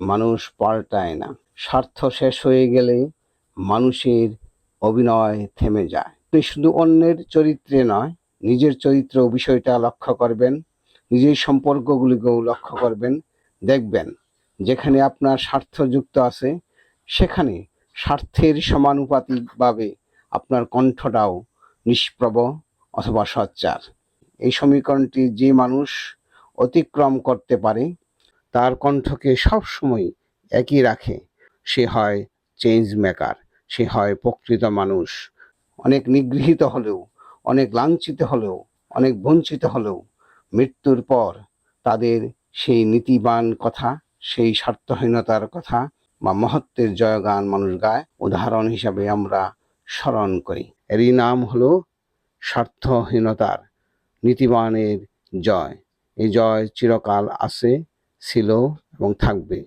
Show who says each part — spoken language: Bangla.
Speaker 1: মানুষ পাল্টায় না। স্বার্থ শেষ হয়ে গেলে মানুষের অভিনয় থেমে যায়। আপনি শুধু অন্যের চরিত্রে নয়, নিজের চরিত্র বিষয়টা লক্ষ্য করবেন, নিজের সম্পর্কগুলিকেও লক্ষ্য করবেন, দেখবেন যেখানে আপনার স্বার্থ যুক্ত আছে, সেখানে স্বার্থের সমানুপাতিকভাবে আপনার কণ্ঠটাও নিষ্প্রভ অথবা সচ্চার। এই সমীকরণটি যে মানুষ অতিক্রম করতে পারে তার কণ্ঠকে সবসময় একই রাখে। সে হয় চেঞ্জ মেকার সে হয় প্রকৃত মানুষ। অনেক নিগৃহীত হলেও, অনেক লাঞ্ছিত হলেও, অনেক বঞ্চিত হলেও মৃত্যুর পর তাদের সেই নীতিবান কথা, সেই স্বার্থহীনতার কথা বা মহত্বের জয়গান মানুষ গায়, উদাহরণ হিসাবে আমরা স্মরণ করি। এরই নাম হলো স্বার্থহীনতার নীতিবানের জয়। এই জয় চিরকাল আছে। ছিল এবং থাকবে।